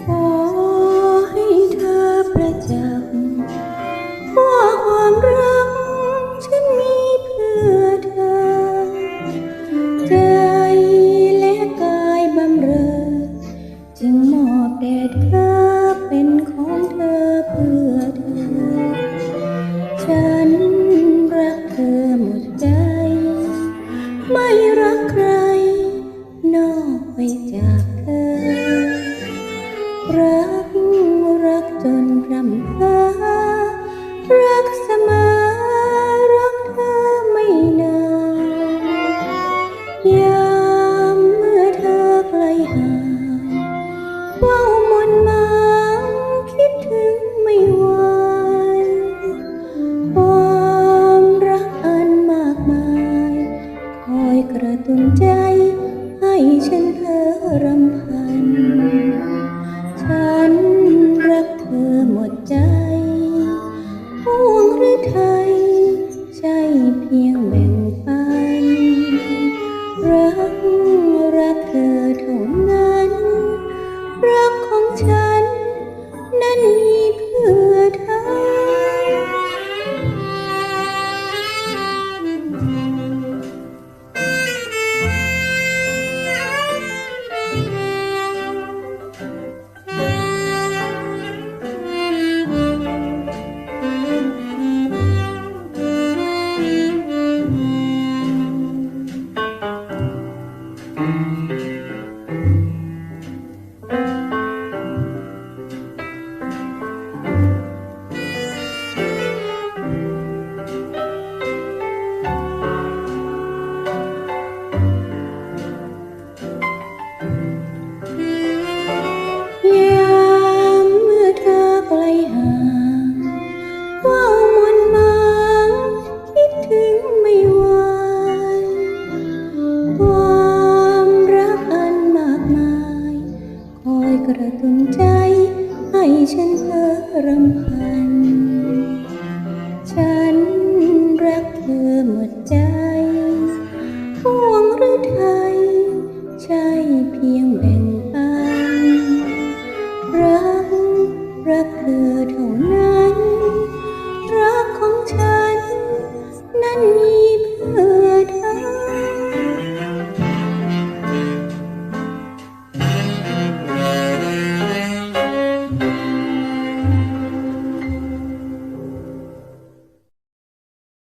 ขอให้เธอประจักษ์ว่าความรักฉันมีเพื่อเธอ ใจและกายบำเรอ จึงมอบแด่เธอเป็นของเธอเพื่อเธอ ฉันรักเธอหมดใจ ไม่ ไปจากกันรักรักจนรำคา กระตุ้นใจ ให้ฉันเพ้อรำพัน